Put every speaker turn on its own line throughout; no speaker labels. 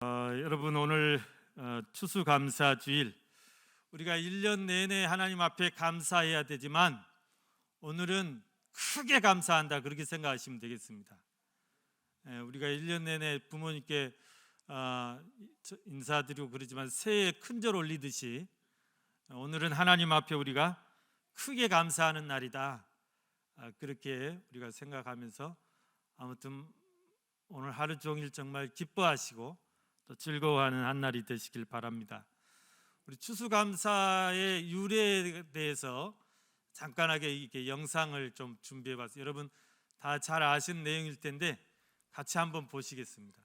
어, 여러분 오늘 어, 추수감사 주일 우리가 1년 내내 하나님 앞에 감사해야 되지만 오늘은 크게 감사한다 그렇게 생각하시면 되겠습니다. 예, 우리가 1년 내내 부모님께 아, 저- 인사드리고 그러지만 새해 큰절 올리듯이 오늘은 하나님 앞에 우리가 크게 감사하는 날이다. 아, 그렇게 우리가 생각하면서 아무튼 오늘 하루 종일 정말 기뻐하시고 또 즐거워하는 한 날이 되시길 바랍니다. 우리 추수감사의 유래에 대해서 잠깐하게 이렇게 영상을 좀 준비해 봤어요. 여러분 다 잘 아시는 내용일 텐데 같이 한번 보시겠습니다.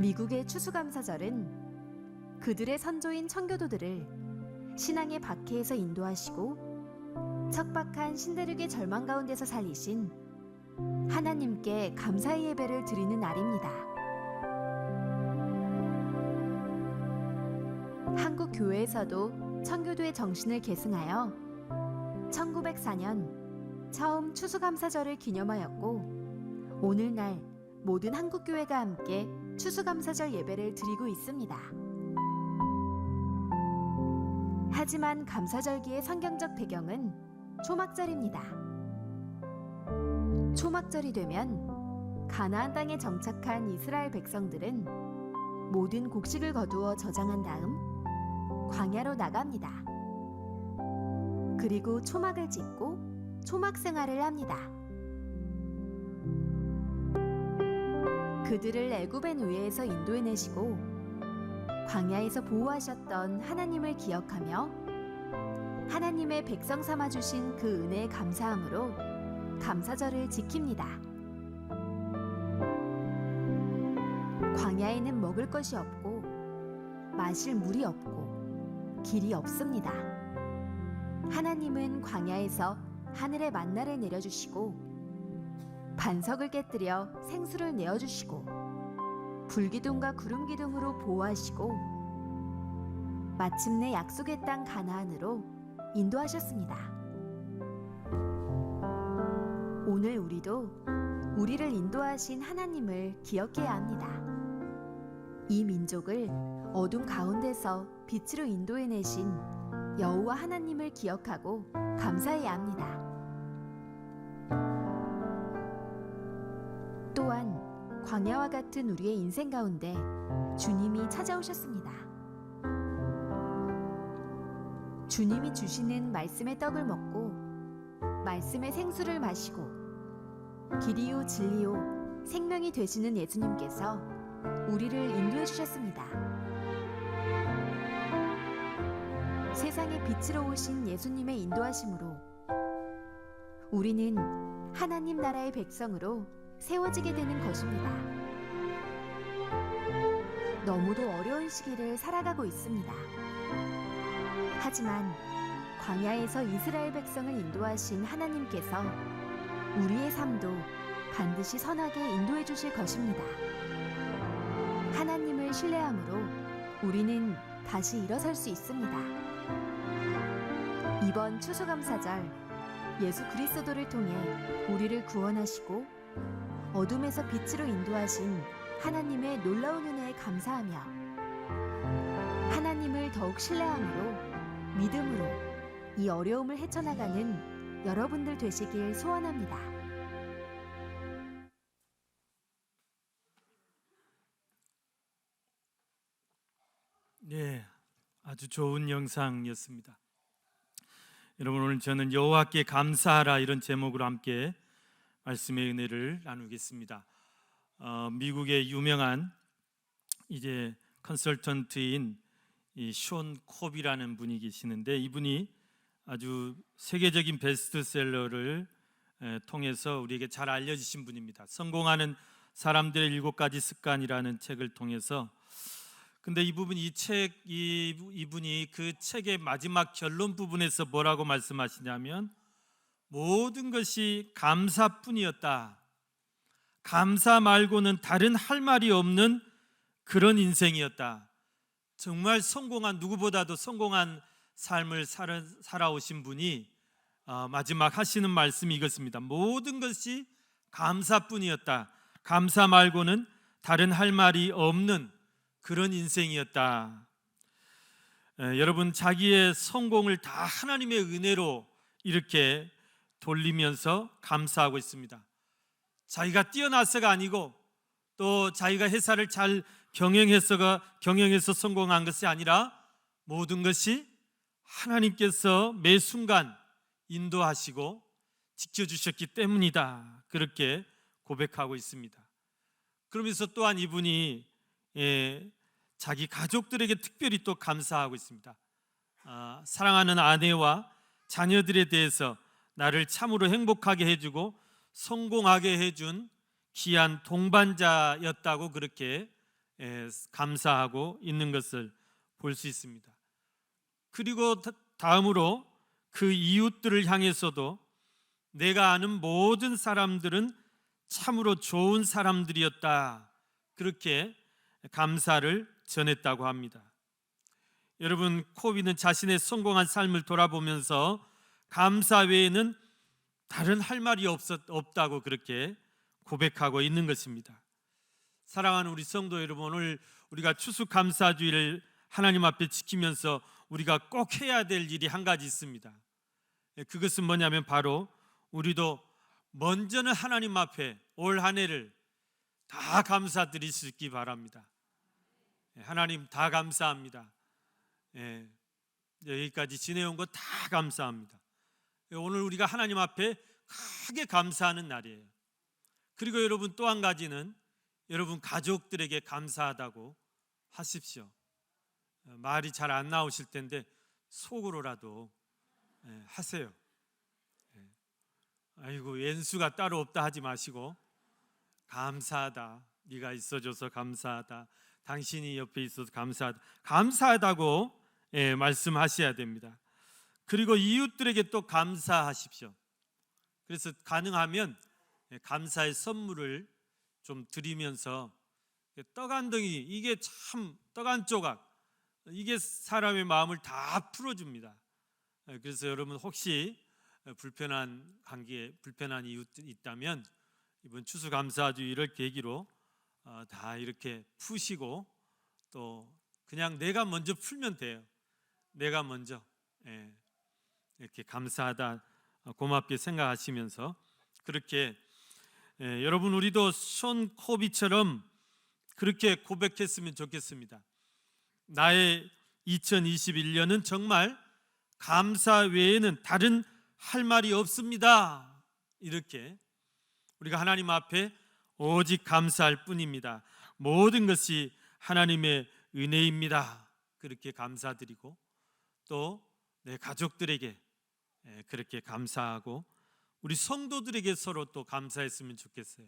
미국의 추수감사절은 그들의 선조인 청교도들을 신앙의 박해에서 인도하시고 척박한 신대륙의 절망 가운데서 살리신 하나님께 감사의 예배를 드리는 날입니다. 한국 교회에서도 청교도의 정신을 계승하여 1904년 처음 추수감사절을 기념하였고 오늘날 모든 한국 교회가 함께 추수감사절 예배를 드리고 있습니다. 하지만 감사절기의 성경적 배경은 초막절입니다. 초막절이 되면 가나안 땅에 정착한 이스라엘 백성들은 모든 곡식을 거두어 저장한 다음 광야로 나갑니다. 그리고 초막을 짓고 초막 생활을 합니다. 그들을 애굽의 노예에서 인도해내시고 광야에서 보호하셨던 하나님을 기억하며 하나님의 백성 삼아 주신 그 은혜에 감사함으로 감사절을 지킵니다. 광야에는 먹을 것이 없고 마실 물이 없고 길이 없습니다. 하나님은 광야에서 하늘의 만나를 내려주시고 반석을 깨뜨려 생수를 내어주시고 불기둥과 구름기둥으로 보호하시고 마침내 약속의 땅 가나안으로 인도하셨습니다. 오늘 우리도 우리를 인도하신 하나님을 기억해야 합니다. 이 민족을 어둠 가운데서 빛으로 인도해내신 여호와 하나님을 기억하고 감사해야 합니다. 또한 광야와 같은 우리의 인생 가운데 주님이 찾아오셨습니다. 주님이 주시는 말씀의 떡을 먹고 말씀의 생수를 마시고 길이요 진리요 생명이 되시는 예수님께서 우리를 인도해 주셨습니다. 세상의 빛으로 오신 예수님의 인도하심으로 우리는 하나님 나라의 백성으로 세워지게 되는 것입니다. 너무도 어려운 시기를 살아가고 있습니다. 하지만 광야에서 이스라엘 백성을 인도하신 하나님께서 우리의 삶도 반드시 선하게 인도해 주실 것입니다. 하나님을 신뢰함으로 우리는 다시 일어설 수 있습니다. 이번 추수감사절 예수 그리스도를 통해 우리를 구원하시고 어둠에서 빛으로 인도하신 하나님의 놀라운 은혜에 감사하며 하나님을 더욱 신뢰함으로 믿음으로 이 어려움을 헤쳐나가는 여러분들 되시길 소원합니다.
네, 아주 좋은 영상이었습니다. 여러분 오늘 저는 여호와께 감사하라 이런 제목으로 함께 말씀의 은혜를 나누겠습니다. 어, 미국의 유명한 이제 컨설턴트인 이숀 콥이라는 분이 계시는데 이분이 아주 세계적인 베스트셀러를 에, 통해서 우리에게 잘 알려지신 분입니다. 성공하는 사람들의 일곱 가지 습관이라는 책을 통해서 근데 이 부분 이 책 이, 이분이 그 책의 마지막 결론 부분에서 뭐라고 말씀하시냐면 모든 것이 감사뿐이었다. 감사 말고는 다른 할 말이 없는 그런 인생이었다. 정말 성공한 누구보다도 성공한 삶을 살아, 살아오신 분이 어, 마지막 하시는 말씀이 이것입니다. 모든 것이 감사뿐이었다. 감사 말고는 다른 할 말이 없는 그런 인생이었다. 에, 여러분 자기의 성공을 다 하나님의 은혜로 이렇게 돌리면서 감사하고 있습니다. 자기가 뛰어나서가 아니고 또 자기가 회사를 잘 경영해서가 경영해서 성공한 것이 아니라 모든 것이 하나님께서 매 순간 인도하시고 지켜주셨기 때문이다. 그렇게 고백하고 있습니다. 그러면서 또한 이분이 예, 자기 가족들에게 특별히 또 감사하고 있습니다. 아, 사랑하는 아내와 자녀들에 대해서 나를 참으로 행복하게 해주고 성공하게 해준 귀한 동반자였다고 그렇게 예, 감사하고 있는 것을 볼 수 있습니다. 그리고 다- 다음으로 그 이웃들을 향해서도 내가 아는 모든 사람들은 참으로 좋은 사람들이었다. 그렇게 감사를 전했다고 합니다. 여러분 코비는 자신의 성공한 삶을 돌아보면서 감사 외에는 다른 할 말이 없었, 없다고 그렇게 고백하고 있는 것입니다. 사랑하는 우리 성도 여러분, 오늘 우리가 추수감사주의를 하나님 앞에 지키면서 우리가 꼭 해야 될 일이 한 가지 있습니다. 예, 그것은 뭐냐면 바로 우리도 먼저는 하나님 앞에 올 한 해를 다 감사드릴 수 있기 바랍니다. 예, 하나님 다 감사합니다. 예, 여기까지 지내온 거 다 감사합니다. 예, 오늘 우리가 하나님 앞에 크게 감사하는 날이에요. 그리고 여러분 또 한 가지는 여러분 가족들에게 감사하다고 하십시오. 어, 말이 잘 안 나오실 텐데 속으로라도 예, 하세요. 예. 아이고 왼수가 따로 없다 하지 마시고 감사하다. 네가 있어줘서 감사하다. 당신이 옆에 있어서 감사하다. 감사하다고 예, 말씀하셔야 됩니다. 그리고 이웃들에게 또 감사하십시오. 그래서 가능하면 예, 감사의 선물을 좀 드리면서 떡 한 덩이 이게 참 떡 한 조각 이게 사람의 마음을 다 풀어줍니다. 예, 그래서 여러분 혹시 불편한 관계, 불편한 이웃 있다면 이번 추수감사주의를 계기로 어, 다 이렇게 푸시고 또 그냥 내가 먼저 풀면 돼요. 내가 먼저 예, 이렇게 감사하다 어, 고맙게 생각하시면서 그렇게 예, 여러분 우리도 손 코비처럼 그렇게 고백했으면 좋겠습니다. 나의 2021년은 정말 감사 외에는 다른 할 말이 없습니다. 이렇게 우리가 하나님 앞에 오직 감사할 뿐입니다. 모든 것이 하나님의 은혜입니다. 그렇게 감사드리고 또 내 가족들에게 예, 그렇게 감사하고 우리 성도들에게 서로 또 감사했으면 좋겠어요.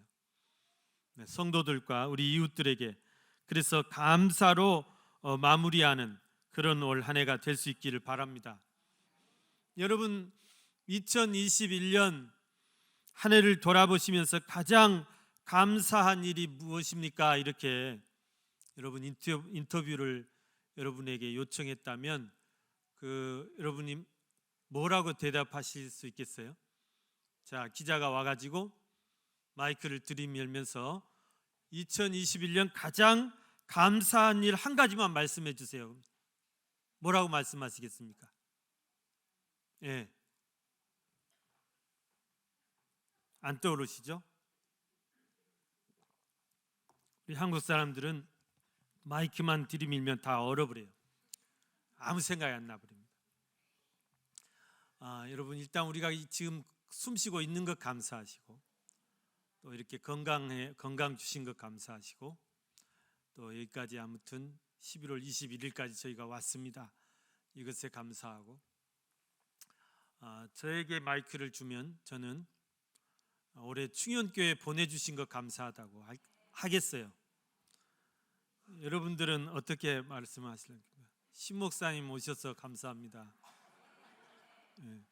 네, 성도들과 우리 이웃들에게 그래서 감사로 어, 마무리하는 그런 올 한 해가 될 수 있기를 바랍니다. 여러분 2021년 한 해를 돌아보시면서 가장 감사한 일이 무엇입니까? 이렇게 여러분 인터, 인터뷰를 여러분에게 요청했다면 그 여러분이 뭐라고 대답하실 수 있겠어요? 자 기자가 와가지고 마이크를 들이밀면서 2021년 가장 감사한 일 한 가지만 말씀해 주세요. 뭐라고 말씀하시겠습니까? 예. 안 떠오르시죠? 우리 한국 사람들은 마이크만 들이밀면 다 얼어버려요. 아무 생각이 안 나버립니다. 아, 여러분 일단 우리가 이- 지금 숨쉬고 있는 것 감사하시고 또 이렇게 건강해 건강 주신 것 감사하시고 또 여기까지 아무튼 11월 21일까지 저희가 왔습니다. 이것에 감사하고 아, 저에게 마이크를 주면 저는 올해 충현교회 보내주신 것 감사하다고 하- 하겠어요. 여러분들은 어떻게 말씀하실까요? 신 목사님 오셔서 감사합니다. 예.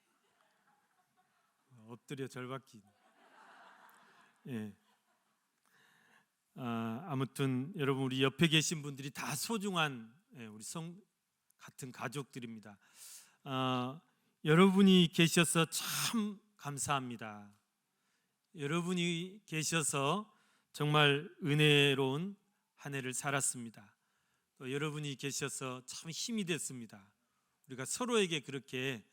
엎드려 절받기. 예. 아, 아무튼 여러분 우리 옆에 계신 분들이 다 소중한 예, 우리 성 같은 가족들입니다. 아, 여러분이 계셔서 참 감사합니다. 여러분이 계셔서 정말 은혜로운 한 해를 살았습니다. 또 여러분이 계셔서 참 힘이 됐습니다. 우리가 서로에게 그렇게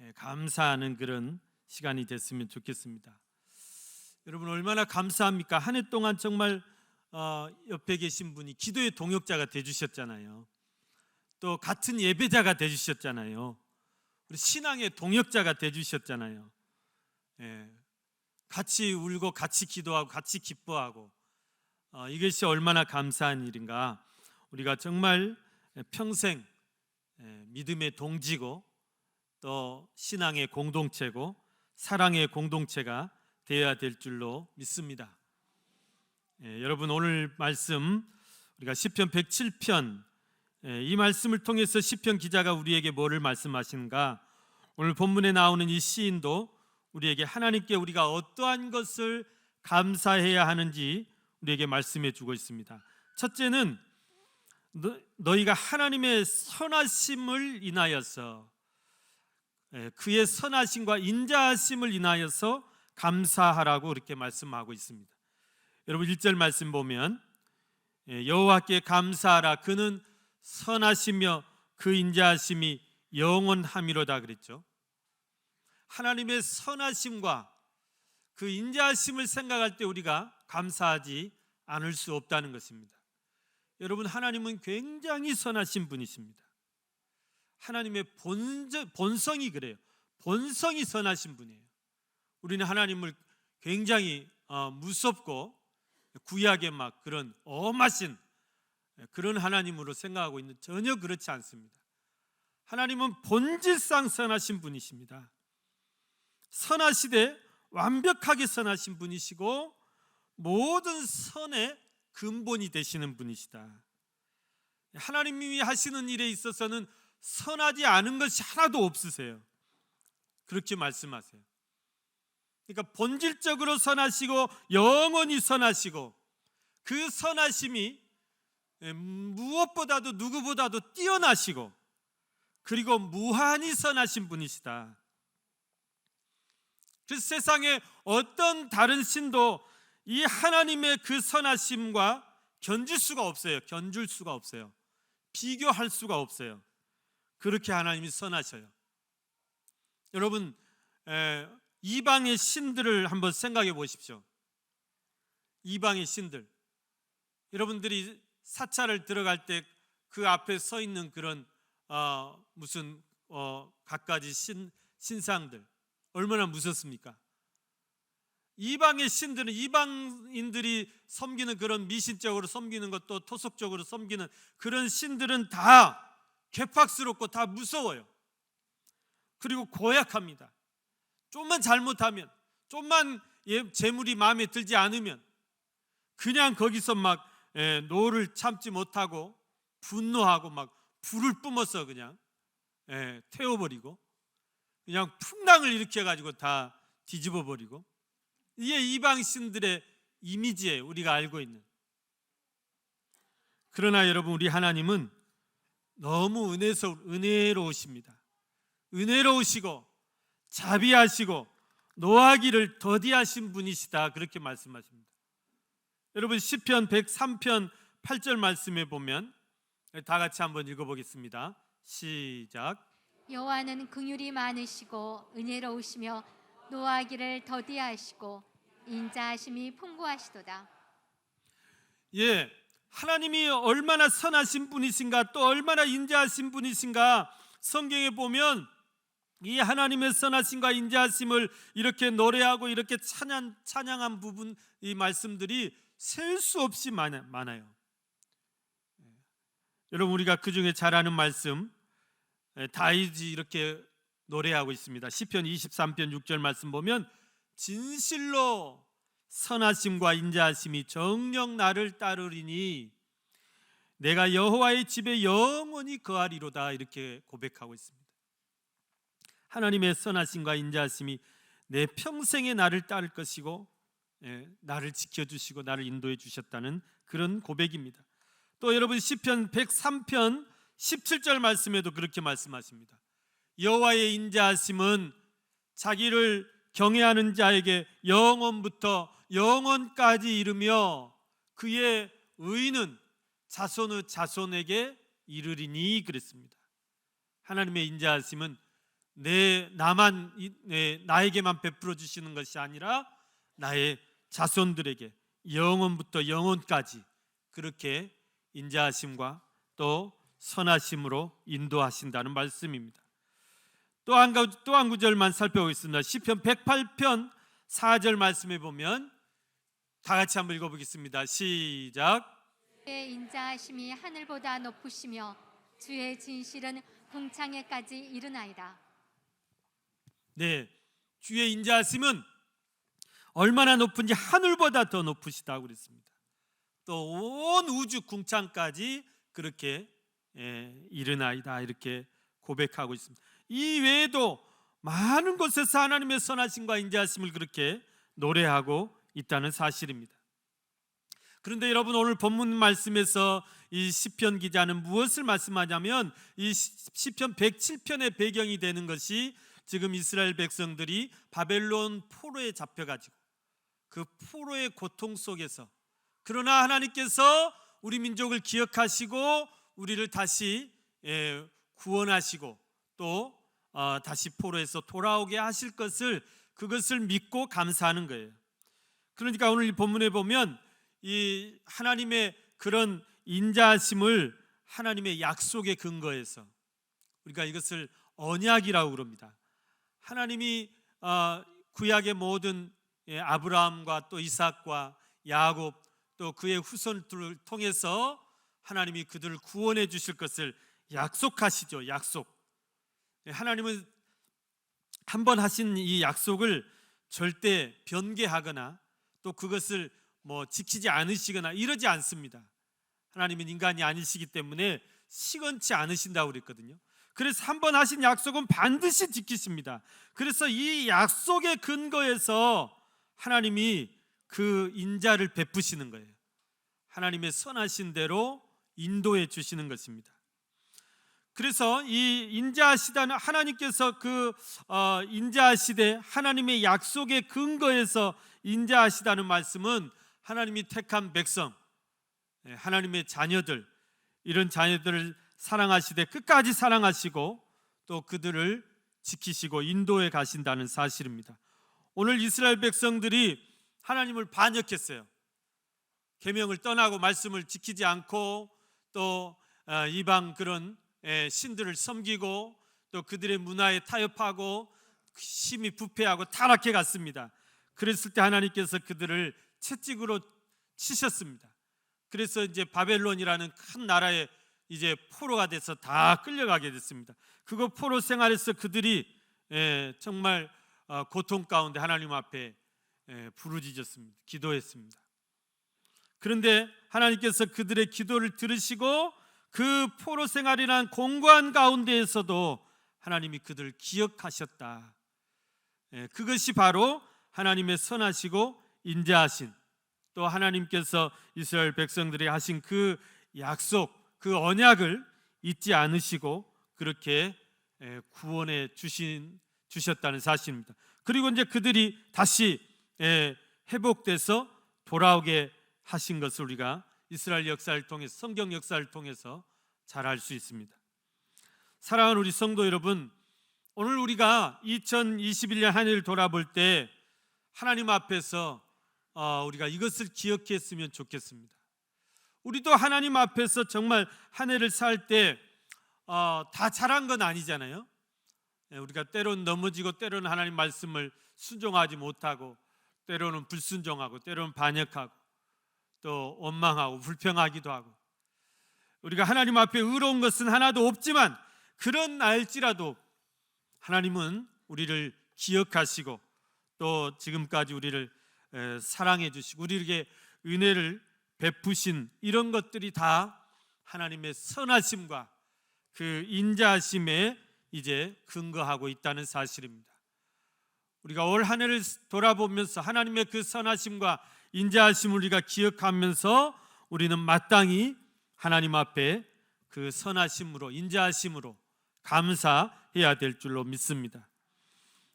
예, 감사하는 그런 시간이 됐으면 좋겠습니다. 여러분 얼마나 감사합니까? 한 해 동안 정말 어, 옆에 계신 분이 기도의 동역자가 되주셨잖아요. 또 같은 예배자가 되주셨잖아요. 우리 신앙의 동역자가 되주셨잖아요. 예, 같이 울고 같이 기도하고 같이 기뻐하고 어, 이것이 얼마나 감사한 일인가. 우리가 정말 평생 예, 믿음의 동지고 또 신앙의 공동체고 사랑의 공동체가 되어야 될 줄로 믿습니다. 예, 여러분 오늘 말씀 우리가 시편 107편 예, 이 말씀을 통해서 시편 기자가 우리에게 뭐를 말씀하시는가? 오늘 본문에 나오는 이 시인도 우리에게 하나님께 우리가 어떠한 것을 감사해야 하는지 우리에게 말씀해 주고 있습니다. 첫째는 너, 너희가 하나님의 선하심을 인하여서 예, 그의 선하심과 인자하심을 인하여서 감사하라고 이렇게 말씀하고 있습니다. 여러분 1절 말씀 보면 예, 여호와께 감사하라 그는 선하시며 그 인자하심이 영원함이로다 그랬죠. 하나님의 선하심과 그 인자하심을 생각할 때 우리가 감사하지 않을 수 없다는 것입니다. 여러분 하나님은 굉장히 선하신 분이십니다. 하나님의 본저, 본성이 그래요. 본성이 선하신 분이에요. 우리는 하나님을 굉장히 어, 무섭고 구약의 막 그런 엄하신 그런 하나님으로 생각하고 있는 전혀 그렇지 않습니다. 하나님은 본질상 선하신 분이십니다. 선하시되 완벽하게 선하신 분이시고 모든 선의 근본이 되시는 분이시다. 하나님이 하시는 일에 있어서는 선하지 않은 것이 하나도 없으세요. 그렇게 말씀하세요. 그러니까 본질적으로 선하시고 영원히 선하시고 그 선하심이 무엇보다도 누구보다도 뛰어나시고 그리고 무한히 선하신 분이시다. 그 세상에 어떤 다른 신도 이 하나님의 그 선하심과 견줄 수가 없어요. 견줄 수가 없어요. 비교할 수가 없어요. 그렇게 하나님이 선하셔요. 여러분 에, 이방의 신들을 한번 생각해 보십시오. 이방의 신들. 여러분들이 사찰을 들어갈 때 그 앞에 서 있는 그런 어, 무슨 어, 갖가지 신 신상들 얼마나 무섭습니까? 이방의 신들은 이방인들이 섬기는 그런 미신적으로 섬기는 것도 토속적으로 섬기는 그런 신들은 다 개팍스럽고 다 무서워요. 그리고 고약합니다. 좀만 잘못하면, 좀만 예, 재물이 마음에 들지 않으면 그냥 거기서 막 예, 노를 참지 못하고 분노하고 막 불을 뿜어서 그냥 예, 태워버리고 그냥 풍랑을 일으켜 가지고 다 뒤집어 버리고 이게 이방 신들의 이미지예요. 우리가 알고 있는. 그러나 여러분 우리 하나님은 너무 은혜서 은혜로우십니다. 은혜로우시고 자비하시고 노하기를 더디하신 분이시다 그렇게 말씀하십니다. 여러분 시편 103편 8절 말씀에 보면 다 같이 한번 읽어보겠습니다. 시작.
여호와는 긍휼이 많으시고 은혜로우시며 노하기를 더디하시고 인자하심이 풍부하시도다.
예, 하나님이 얼마나 선하신 분이신가 또 얼마나 인자하신 분이신가 성경에 보면 이 하나님의 선하심과 인자하심을 이렇게 노래하고 이렇게 찬양 찬양한 부분 이 말씀들이 셀 수 없이 많아, 많아요. 예. 여러분 우리가 그 중에 잘 아는 말씀 예, 다윗이 이렇게 노래하고 있습니다. 시편 23편 6절 말씀 보면 진실로 선하심과 인자하심이 정령 나를 따르리니 내가 여호와의 집에 영원히 거하리로다 이렇게 고백하고 있습니다. 하나님의 선하심과 인자하심이 내 평생에 나를 따를 것이고 예, 나를 지켜주시고 나를 인도해 주셨다는 그런 고백입니다. 또 여러분 시편 103편 17절 말씀에도 그렇게 말씀하십니다. 여호와의 인자하심은 자기를 경외하는 자에게 영원부터 영원까지 이르며 그의 의는 자손의 자손에게 이르리니 그랬습니다. 하나님의 인자하심은 내 나만 이- 내, 나에게만 베풀어 주시는 것이 아니라 나의 자손들에게 영원부터 영원까지 그렇게 인자하심과 또 선하심으로 인도하신다는 말씀입니다. 또한 구절만 살펴보겠습니다. 시편 108편 4절 말씀에 보면 다 같이 한번 읽어보겠습니다. 시작.
주의 인자하심이 하늘보다 높으시며 주의 진실은 궁창에까지 이르나이다.
네, 주의 인자하심은 얼마나 높은지 하늘보다 더 높으시다고 그랬습니다. 또 온 우주 궁창까지 그렇게 예, 이르나이다 이렇게 고백하고 있습니다. 이 외에도 많은 곳에서 하나님의 선하심과 인자하심을 그렇게 노래하고 있다는 사실입니다. 그런데 여러분 오늘 본문 말씀에서 이 시편 기자는 무엇을 말씀하냐면 이 시- 시편 107편의 배경이 되는 것이 지금 이스라엘 백성들이 바벨론 포로에 잡혀 가지고 그 포로의 고통 속에서 그러나 하나님께서 우리 민족을 기억하시고 우리를 다시 예, 구원하시고 또 어, 다시 포로에서 돌아오게 하실 것을 그것을 믿고 감사하는 거예요. 그러니까 오늘 이 본문에 보면 이 하나님의 그런 인자하심을 하나님의 약속의 근거에서 우리가 이것을 언약이라고 그럽니다. 하나님이 어, 구약의 모든 예, 아브라함과 또 이삭과 야곱 또 그의 후손들을 통해서 하나님이 그들을 구원해 주실 것을 약속하시죠. 약속. 예, 하나님은 한 번 하신 이 약속을 절대 변개하거나 또 그것을 뭐 지키지 않으시거나 이러지 않습니다. 하나님은 인간이 아니시기 때문에 시건치 않으신다고 그랬거든요. 그래서 한 번 하신 약속은 반드시 지키십니다. 그래서 이 약속의 근거에서 하나님이 그 인자를 베푸시는 거예요. 하나님의 선하신 대로 인도해 주시는 것입니다. 그래서 이 인자하시다는 하나님께서 그 어, 인자하시되 하나님의 약속의 근거에서 인자하시다는 말씀은 하나님이 택한 백성, 예, 하나님의 자녀들 이런 자녀들을 사랑하시되 끝까지 사랑하시고 또 그들을 지키시고 인도해 가신다는 사실입니다. 오늘 이스라엘 백성들이 하나님을 반역했어요. 계명을 떠나고 말씀을 지키지 않고 또 어, 이방 그런 예, 신들을 섬기고 또 그들의 문화에 타협하고 심히 부패하고 타락해 갔습니다. 그랬을 때 하나님께서 그들을 채찍으로 치셨습니다. 그래서 이제 바벨론이라는 큰 나라에 이제 포로가 돼서 다 끌려가게 됐습니다. 그거 포로 생활에서 그들이 예, 정말 어, 고통 가운데 하나님 앞에 예, 부르짖었습니다. 기도했습니다. 그런데 하나님께서 그들의 기도를 들으시고 그 포로 생활이란 공고한 가운데에서도 하나님이 그들을 기억하셨다. 예, 그것이 바로 하나님의 선하시고 인자하신 또 하나님께서 이스라엘 백성들이 하신 그 약속, 그 언약을 잊지 않으시고 그렇게 예, 구원해 주신 주셨다는 사실입니다. 그리고 이제 그들이 다시 예, 회복돼서 돌아오게 하신 것을 우리가 이스라엘 역사를 통해서 성경 역사를 통해서 잘 알 수 있습니다. 사랑하는 우리 성도 여러분, 오늘 우리가 2021년 한 해를 돌아볼 때 하나님 앞에서 어, 우리가 이것을 기억했으면 좋겠습니다. 우리도 하나님 앞에서 정말 한 해를 살때 어, 다 잘한 건 아니잖아요. 예, 우리가 때로는 넘어지고 때로는 하나님 말씀을 순종하지 못하고 때로는 불순종하고 때로는 반역하고 또 원망하고 불평하기도 하고 우리가 하나님 앞에 의로운 것은 하나도 없지만 그런 날지라도 하나님은 우리를 기억하시고 또 지금까지 우리를 에, 사랑해 주시고 우리에게 은혜를 베푸신 이런 것들이 다 하나님의 선하심과 그 인자하심에 이제 근거하고 있다는 사실입니다. 우리가 올 한 해를 돌아보면서 하나님의 그 선하심과 인자하심을 우리가 기억하면서 우리는 마땅히 하나님 앞에 그 선하심으로 인자하심으로 감사 감사해야 될 줄로 믿습니다.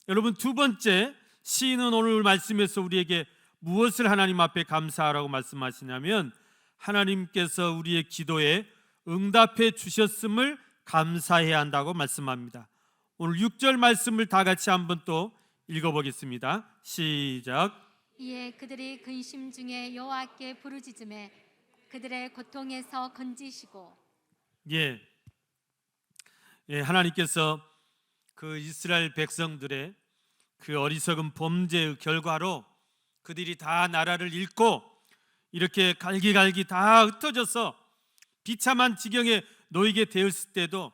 여러분 두 번째 시인은 오늘 말씀에서 우리에게 무엇을 하나님 앞에 감사하라고 말씀하시냐면 하나님께서 우리의 기도에 응답해 주셨음을 감사해야 한다고 말씀합니다. 오늘 6절 말씀을 다 같이 한번 또 읽어보겠습니다. 시작.
이에 그들이 근심 중에 여호와께 부르짖음에 그들의 고통에서 건지시고
예. 예, 하나님께서 그 이스라엘 백성들의 그 어리석은 범죄의 결과로 그들이 다 나라를 잃고 이렇게 갈기갈기 다 흩어져서 비참한 지경에 놓이게 되었을 때도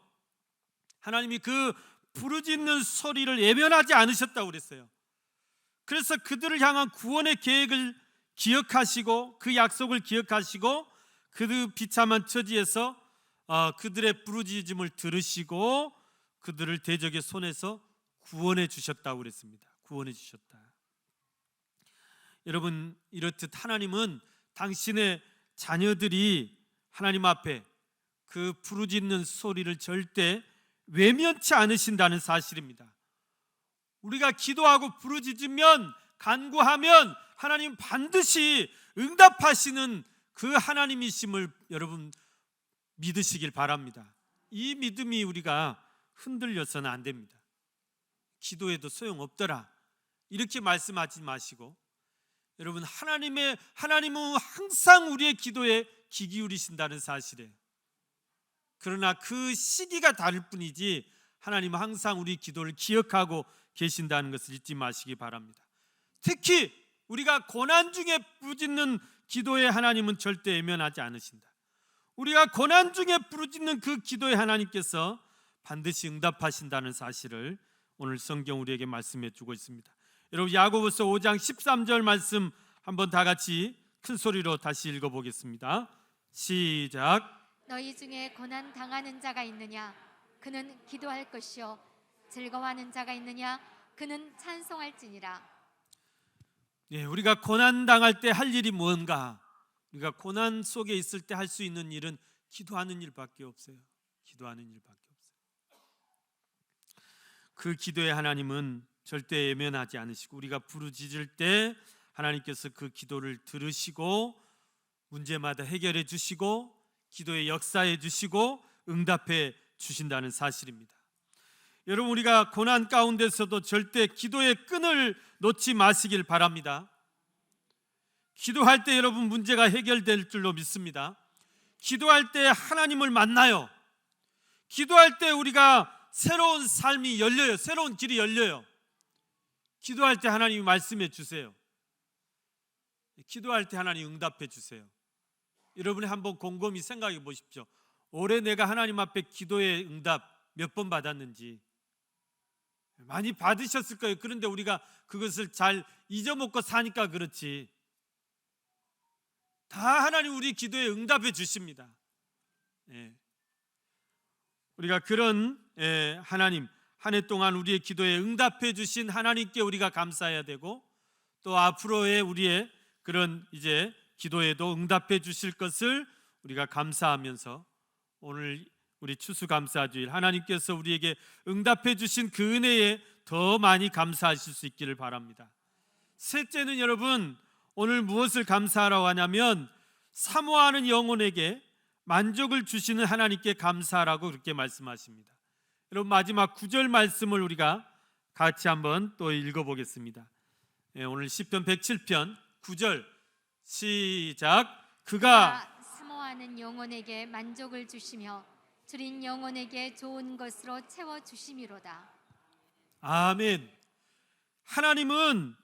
하나님이 그 부르짖는 소리를 예면하지 않으셨다고 그랬어요. 그래서 그들을 향한 구원의 계획을 기억하시고 그 약속을 기억하시고 그 비참한 처지에서 어, 그들의 부르짖음을 들으시고 그들을 대적의 손에서 구원해 주셨다고 그랬습니다. 구원해 주셨다. 여러분 이렇듯 하나님은 당신의 자녀들이 하나님 앞에 그 부르짖는 소리를 절대 외면치 않으신다는 사실입니다. 우리가 기도하고 부르짖으면 간구하면 하나님 반드시 응답하시는 그 하나님이심을 여러분 믿으시길 바랍니다. 이 믿음이 우리가 흔들려서는 안 됩니다. 기도해도 소용없더라. 이렇게 말씀하지 마시고 여러분 하나님의 하나님은 항상 우리의 기도에 귀 기울이신다는 사실에 그러나 그 시기가 다를 뿐이지 하나님은 항상 우리 기도를 기억하고 계신다는 것을 잊지 마시기 바랍니다. 특히 우리가 고난 중에 부짖는 기도에 하나님은 절대 외면하지 않으신다. 우리가 고난 중에 부르짖는 그 기도에 하나님께서 반드시 응답하신다는 사실을 오늘 성경 우리에게 말씀해 주고 있습니다. 여러분 야고보서 5장 13절 말씀 한번 다 같이 큰 소리로 다시 읽어 보겠습니다. 시작.
너희 중에 고난 당하는 자가 있느냐 그는 기도할 것이요 즐거워하는 자가 있느냐 그는 찬송할지니라
예, 우리가 고난 당할 때 할 일이 뭔가? 우리가 고난 속에 있을 때 할 수 있는 일은 기도하는 일밖에 없어요. 기도하는 일밖에 없어요. 그 기도에 하나님은 절대 예면하지 않으시고 우리가 부르짖을 때 하나님께서 그 기도를 들으시고 문제마다 해결해 주시고 기도에 역사해 주시고 응답해 주신다는 사실입니다. 여러분 우리가 고난 가운데서도 절대 기도의 끈을 놓지 마시길 바랍니다. 기도할 때 여러분 문제가 해결될 줄로 믿습니다. 기도할 때 하나님을 만나요. 기도할 때 우리가 새로운 삶이 열려요. 새로운 길이 열려요. 기도할 때 하나님이 말씀해 주세요. 기도할 때 하나님 응답해 주세요. 여러분이 한번 곰곰이 생각해 보십시오. 올해 내가 하나님 앞에 기도의 응답 몇 번 받았는지 많이 받으셨을 거예요. 그런데 우리가 그것을 잘 잊어먹고 사니까 그렇지. 다 하나님 우리 기도에 응답해 주십니다. 예. 우리가 그런 예, 하나님 한 해 동안 우리의 기도에 응답해 주신 하나님께 우리가 감사해야 되고 또 앞으로의 우리의 그런 이제 기도에도 응답해 주실 것을 우리가 감사하면서 오늘 우리 추수감사주일 하나님께서 우리에게 응답해 주신 그 은혜에 더 많이 감사하실 수 있기를 바랍니다. 셋째는 여러분 오늘 무엇을 감사하라고 하냐면 사모하는 영혼에게 만족을 주시는 하나님께 감사하라고 그렇게 말씀하십니다. 여러분 마지막 구절 말씀을 우리가 같이 한번 또 읽어보겠습니다. 예, 오늘 시편 107편 9절 시작 그가
스모하는 영혼에게 만족을 주시며 줄인 영혼에게 좋은 것으로 채워 주심이로다
아멘. 하나님은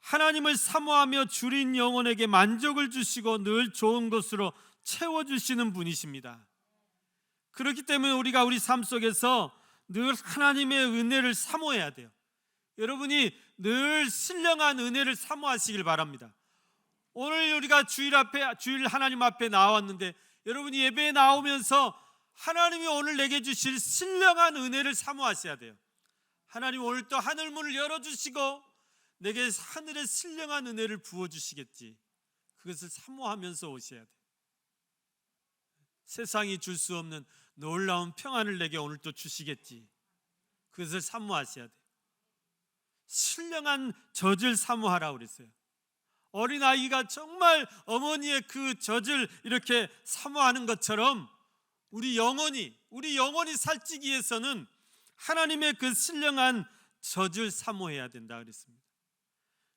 하나님을 사모하며 줄인 영혼에게 만족을 주시고 늘 좋은 것으로 채워 주시는 분이십니다. 그렇기 때문에 우리가 우리 삶 속에서 늘 하나님의 은혜를 사모해야 돼요. 여러분이 늘 신령한 은혜를 사모하시길 바랍니다. 오늘 우리가 주일 앞에 주일 하나님 앞에 나왔는데 여러분이 예배에 나오면서 하나님이 오늘 내게 주실 신령한 은혜를 사모하셔야 돼요. 하나님 오늘 또 하늘 문을 열어 주시고 내게 하늘의 신령한 은혜를 부어 주시겠지. 그것을 사모하면서 오셔야 돼. 세상이 줄 수 없는 놀라운 평안을 내게 오늘 또 주시겠지. 그것을 사모하셔야 돼요. 신령한 젖을 사모하라 그랬어요. 어린 아이가 정말 어머니의 그 젖을 이렇게 사모하는 것처럼 우리 영혼이 우리 영혼이 살찌기 위해서는 하나님의 그 신령한 젖을 사모해야 된다 그랬습니다.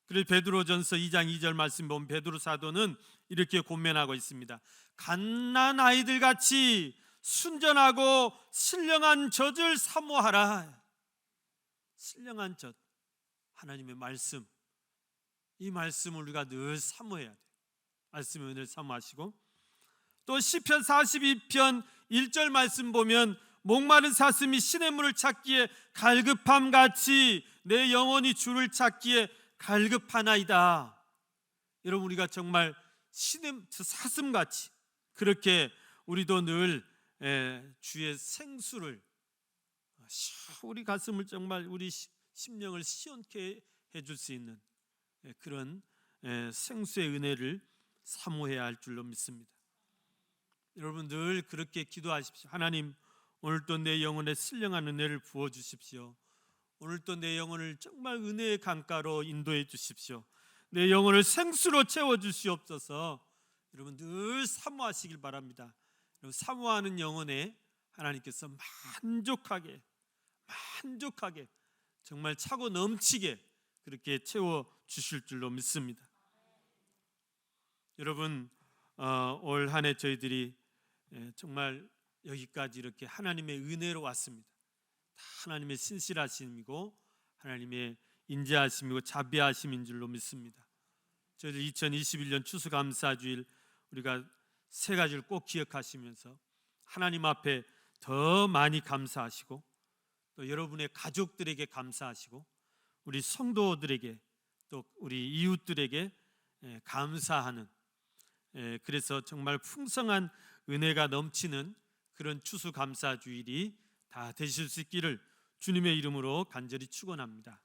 그래서 베드로전서 2장 2절 말씀 보면 베드로 사도는 이렇게 권면하고 있습니다. 갓난 아이들 같이 순전하고 신령한 젖을 사모하라. 신령한 젖 하나님의 말씀 이 말씀을 우리가 늘 사모해야 돼. 말씀의 은혜를 사모하시고 또 시편 42편 1절 말씀 보면 목마른 사슴이 신의 물을 찾기에 갈급함 같이 내 영혼이 주를 찾기에 갈급하나이다. 여러분 우리가 정말 신의 사슴 같이 그렇게 우리도 늘 에, 주의 생수를 우리 가슴을 정말 우리 시- 심령을 시원케 해줄 수 있는 예, 그런 예, 생수의 은혜를 사모해야 할 줄로 믿습니다. 여러분 늘 그렇게 기도하십시오. 하나님 오늘도 내 영혼에 신령한 은혜를 부어 주십시오. 오늘도 내 영혼을 정말 은혜의 강가로 인도해 주십시오. 내 영혼을 생수로 채워 주시옵소서. 여러분 늘 사모하시길 바랍니다. 사모하는 영혼에 하나님께서 만족하게 만족하게 정말 차고 넘치게 그렇게 채워 주실 줄로 믿습니다. 여러분 어, 올 한해 저희들이 예, 정말 여기까지 이렇게 하나님의 은혜로 왔습니다. 다 하나님의 신실하심이고 하나님의 인자하심이고 자비하심인 줄로 믿습니다. 저희들 2021년 추수감사주일 우리가 세 가지를 꼭 기억하시면서 하나님 앞에 더 많이 감사하시고 또 여러분의 가족들에게 감사하시고 우리 성도들에게 또 우리 이웃들에게 예, 감사하는 예, 그래서 정말 풍성한 은혜가 넘치는 그런 추수 감사 주일이 다 되실 수 있기를 주님의 이름으로 간절히 축원합니다.